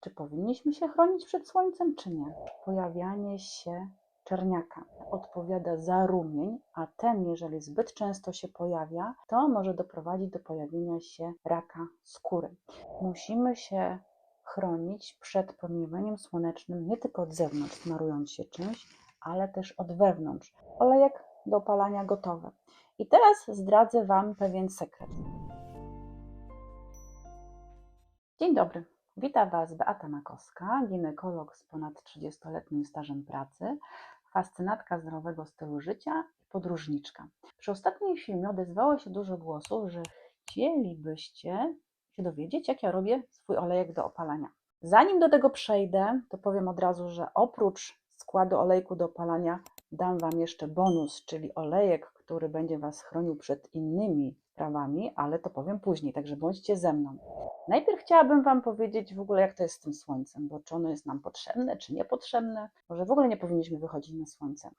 Czy powinniśmy się chronić przed słońcem, czy nie? Pojawianie się czerniaka odpowiada za rumień, a ten, jeżeli zbyt często się pojawia, to może doprowadzić do pojawienia się raka skóry. Musimy się chronić przed promieniowaniem słonecznym nie tylko od zewnątrz, smarując się czymś, ale też od wewnątrz. Olejek do opalania gotowy. I teraz zdradzę Wam pewien sekret. Dzień dobry. Witam Was Beata Makowska, ginekolog z ponad 30-letnim stażem pracy, fascynatka zdrowego stylu życia i podróżniczka. Przy ostatnim filmie odezwało się dużo głosów, że chcielibyście się dowiedzieć, jak ja robię swój olejek do opalania. Zanim do tego przejdę, to powiem od razu, że oprócz składu olejku do opalania dam Wam jeszcze bonus, czyli olejek, który będzie Was chronił przed innymi sprawami, ale to powiem później, także bądźcie ze mną. Najpierw chciałabym Wam powiedzieć w ogóle, jak to jest z tym słońcem, bo czy ono jest nam potrzebne, czy niepotrzebne, może w ogóle nie powinniśmy wychodzić na słońce.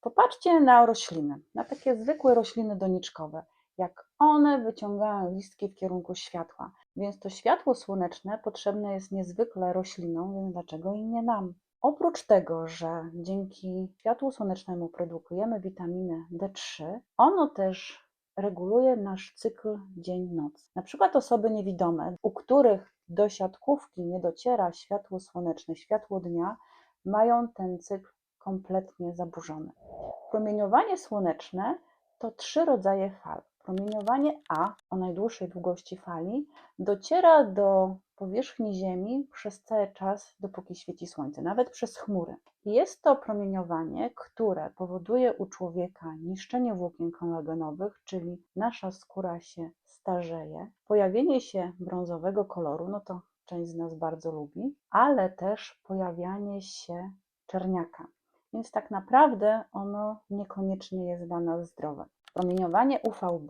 Popatrzcie na rośliny, na takie zwykłe rośliny doniczkowe, jak one wyciągają listki w kierunku światła. Więc to światło słoneczne potrzebne jest niezwykle roślinom, więc dlaczego i nie nam? Oprócz tego, że dzięki światłu słonecznemu produkujemy witaminę D3, ono też reguluje nasz cykl dzień-noc. Na przykład osoby niewidome, u których do siatkówki nie dociera światło słoneczne, światło dnia, mają ten cykl kompletnie zaburzony. Promieniowanie słoneczne to trzy rodzaje fal. Promieniowanie A o najdłuższej długości fali dociera do powierzchni Ziemi przez cały czas, dopóki świeci słońce, nawet przez chmury. Jest to promieniowanie, które powoduje u człowieka niszczenie włókien kolagenowych, czyli nasza skóra się starzeje, pojawienie się brązowego koloru, no to część z nas bardzo lubi, ale też pojawianie się czerniaka. Więc tak naprawdę ono niekoniecznie jest dla nas zdrowe. Promieniowanie UVB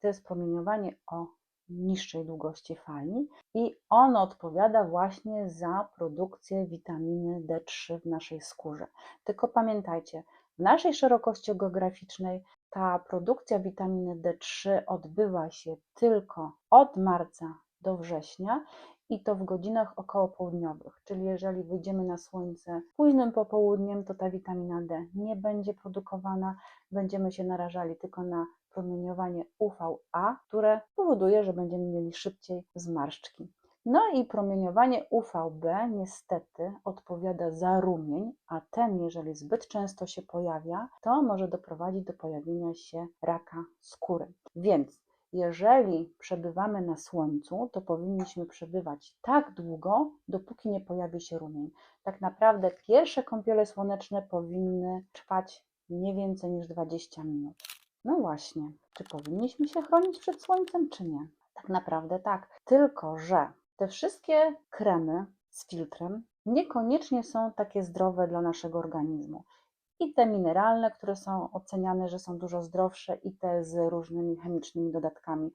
to jest promieniowanie o niższej długości fali i ono odpowiada właśnie za produkcję witaminy D3 w naszej skórze. Tylko pamiętajcie, w naszej szerokości geograficznej ta produkcja witaminy D3 odbywa się tylko od marca do września i to w godzinach okołopołudniowych, czyli jeżeli wyjdziemy na słońce późnym popołudniem, to ta witamina D nie będzie produkowana, będziemy się narażali tylko na promieniowanie UVA, które powoduje, że będziemy mieli szybciej zmarszczki. No i promieniowanie UVB niestety odpowiada za rumień, a ten, jeżeli zbyt często się pojawia, to może doprowadzić do pojawienia się raka skóry. Więc jeżeli przebywamy na słońcu, to powinniśmy przebywać tak długo, dopóki nie pojawi się rumień. Tak naprawdę pierwsze kąpiele słoneczne powinny trwać nie więcej niż 20 minut. No właśnie, czy powinniśmy się chronić przed słońcem, czy nie? Tak naprawdę tak. Tylko, że te wszystkie kremy z filtrem niekoniecznie są takie zdrowe dla naszego organizmu. I te mineralne, które są oceniane, że są dużo zdrowsze, i te z różnymi chemicznymi dodatkami.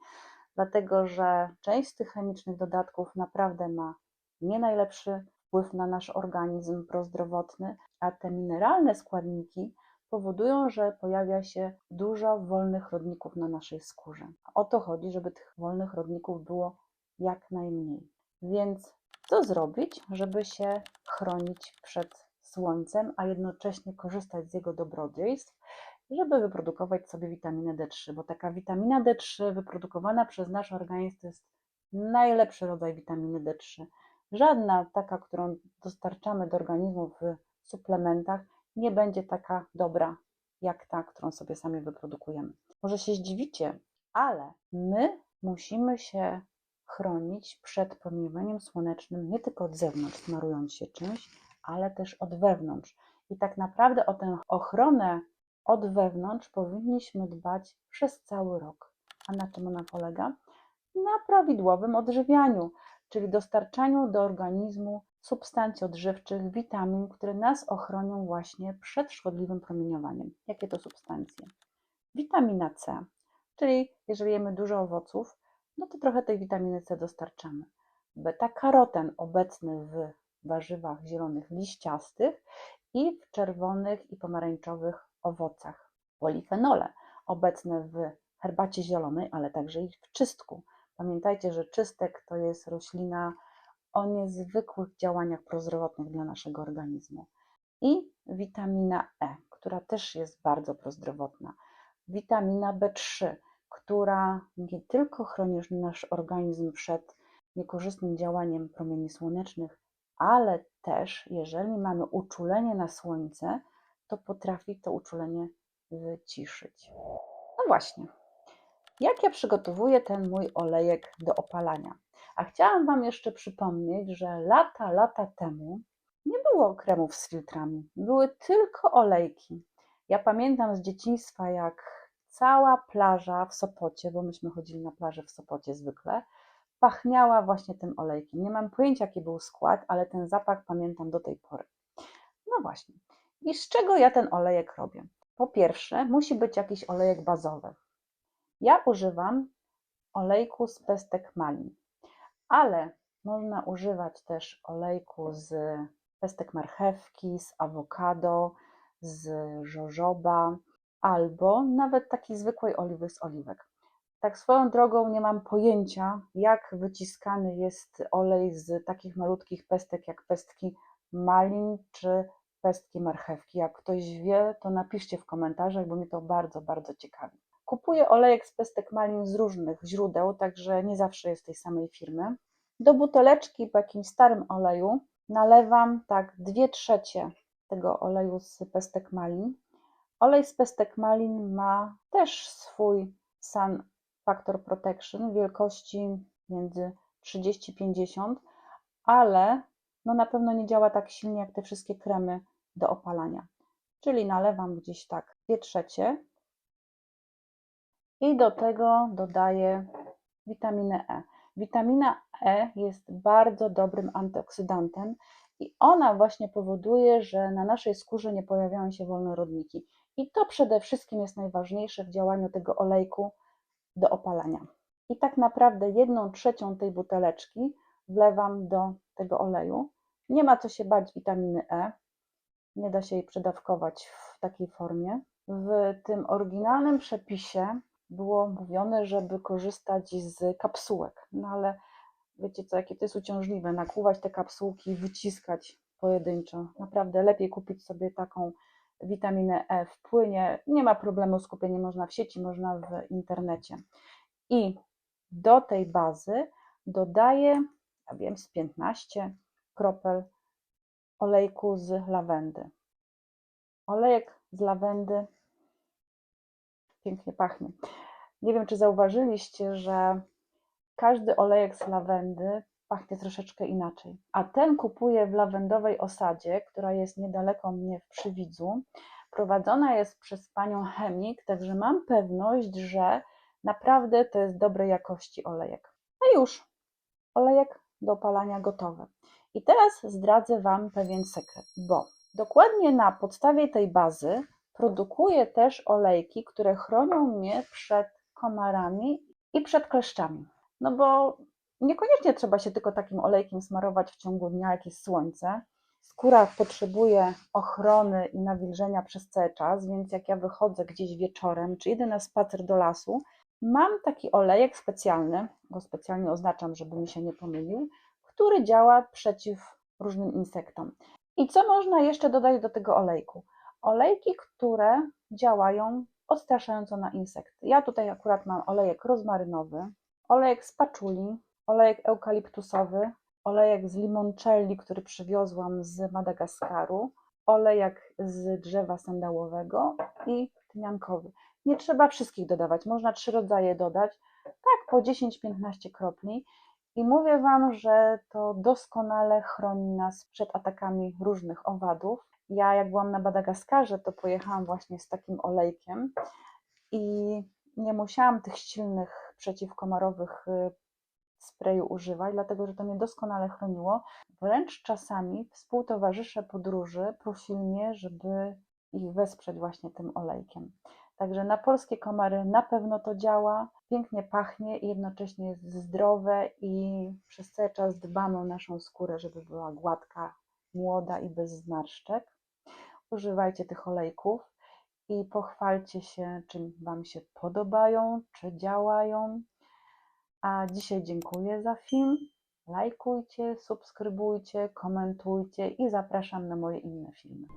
Dlatego, że część z tych chemicznych dodatków naprawdę ma nie najlepszy wpływ na nasz organizm prozdrowotny, a te mineralne składniki powodują, że pojawia się dużo wolnych rodników na naszej skórze. O to chodzi, żeby tych wolnych rodników było jak najmniej. Więc co zrobić, żeby się chronić przed słońcem, a jednocześnie korzystać z jego dobrodziejstw, żeby wyprodukować sobie witaminę D3, bo taka witamina D3 wyprodukowana przez nasz organizm to jest najlepszy rodzaj witaminy D3. Żadna taka, którą dostarczamy do organizmu w suplementach, nie będzie taka dobra jak ta, którą sobie sami wyprodukujemy. Może się zdziwicie, ale my musimy się chronić przed promieniowaniem słonecznym nie tylko od zewnątrz, smarując się czymś, ale też od wewnątrz. I tak naprawdę o tę ochronę od wewnątrz powinniśmy dbać przez cały rok. A na czym ona polega? Na prawidłowym odżywianiu, czyli dostarczaniu do organizmu substancji odżywczych, witamin, które nas ochronią właśnie przed szkodliwym promieniowaniem. Jakie to substancje? Witamina C, czyli jeżeli jemy dużo owoców, no to trochę tej witaminy C dostarczamy. Beta-karoten obecny w warzywach zielonych liściastych i w czerwonych i pomarańczowych owocach. Polifenole obecne w herbacie zielonej, ale także i w czystku. Pamiętajcie, że czystek to jest roślina o niezwykłych działaniach prozdrowotnych dla naszego organizmu. I witamina E, która też jest bardzo prozdrowotna. Witamina B3, która nie tylko chroni nasz organizm przed niekorzystnym działaniem promieni słonecznych, ale też, jeżeli mamy uczulenie na słońce, to potrafi to uczulenie wyciszyć. No właśnie, jak ja przygotowuję ten mój olejek do opalania? A chciałam Wam jeszcze przypomnieć, że lata, lata temu nie było kremów z filtrami, były tylko olejki. Ja pamiętam z dzieciństwa, jak cała plaża w Sopocie, bo myśmy chodzili na plażę w Sopocie zwykle, pachniała właśnie tym olejkiem. Nie mam pojęcia, jaki był skład, ale ten zapach pamiętam do tej pory. No właśnie. I z czego ja ten olejek robię? Po pierwsze, musi być jakiś olejek bazowy. Ja używam olejku z pestek malin, ale można używać też olejku z pestek marchewki, z awokado, z żożoba, albo nawet takiej zwykłej oliwy z oliwek. Tak swoją drogą nie mam pojęcia, jak wyciskany jest olej z takich malutkich pestek jak pestki malin czy pestki marchewki. Jak ktoś wie, to napiszcie w komentarzach, bo mnie to bardzo, bardzo ciekawi. Kupuję olejek z pestek malin z różnych źródeł, także nie zawsze jest tej samej firmy. Do buteleczki po jakimś starym oleju nalewam tak 2 trzecie tego oleju z pestek malin. Olej z pestek malin ma też swój Sun Factor Protection wielkości między 30-50, ale no na pewno nie działa tak silnie jak te wszystkie kremy do opalania. Czyli nalewam gdzieś tak 2 trzecie i do tego dodaję witaminę E. Witamina E jest bardzo dobrym antyoksydantem i ona właśnie powoduje, że na naszej skórze nie pojawiają się wolnorodniki. I to przede wszystkim jest najważniejsze w działaniu tego olejku do opalania. I tak naprawdę jedną trzecią tej buteleczki wlewam do tego oleju. Nie ma co się bać witaminy E, nie da się jej przedawkować w takiej formie. W tym oryginalnym przepisie było mówione, żeby korzystać z kapsułek, no ale wiecie co, jakie to jest uciążliwe, nakłuwać te kapsułki, wyciskać pojedynczo. Naprawdę lepiej kupić sobie taką witaminę E w płynie. Nie ma problemu z kupieniem, można w sieci, można w internecie. I do tej bazy dodaję, ja wiem, z 15 kropel olejku z lawendy. Olejek z lawendy pięknie pachnie. Nie wiem, czy zauważyliście, że każdy olejek z lawendy pachnie troszeczkę inaczej. A ten kupuję w lawendowej osadzie, która jest niedaleko mnie w Przywidzu. Prowadzona jest przez panią chemik, także mam pewność, że naprawdę to jest dobrej jakości olejek. No już, olejek do opalania gotowy. I teraz zdradzę Wam pewien sekret, bo dokładnie na podstawie tej bazy produkuję też olejki, które chronią mnie przed komarami i przed kleszczami. No bo niekoniecznie trzeba się tylko takim olejkiem smarować w ciągu dnia, jak jest słońce. Skóra potrzebuje ochrony i nawilżenia przez cały czas, więc jak ja wychodzę gdzieś wieczorem, czy idę na spacer do lasu, mam taki olejek specjalny, go specjalnie oznaczam, żeby mi się nie pomylił, który działa przeciw różnym insektom. I co można jeszcze dodać do tego olejku? Olejki, które działają odstraszająco na insekty. Ja tutaj akurat mam olejek rozmarynowy, olejek z paczuli, olejek eukaliptusowy, olejek z limoncelli, który przywiozłam z Madagaskaru, olejek z drzewa sandałowego i tymiankowy. Nie trzeba wszystkich dodawać, można trzy rodzaje dodać, tak po 10-15 kropli. I mówię Wam, że to doskonale chroni nas przed atakami różnych owadów. Ja, jak byłam na Madagaskarze, to pojechałam właśnie z takim olejkiem i nie musiałam tych silnych przeciwkomarowych y, sprayu używać, dlatego że to mnie doskonale chroniło. Wręcz czasami współtowarzysze podróży prosili mnie, żeby ich wesprzeć właśnie tym olejkiem. Także na polskie komary na pewno to działa, pięknie pachnie i jednocześnie jest zdrowe i przez cały czas dbamy o naszą skórę, żeby była gładka, młoda i bez zmarszczek. Używajcie tych olejków i pochwalcie się, czym Wam się podobają, czy działają. A dzisiaj dziękuję za film. Lajkujcie, subskrybujcie, komentujcie i zapraszam na moje inne filmy.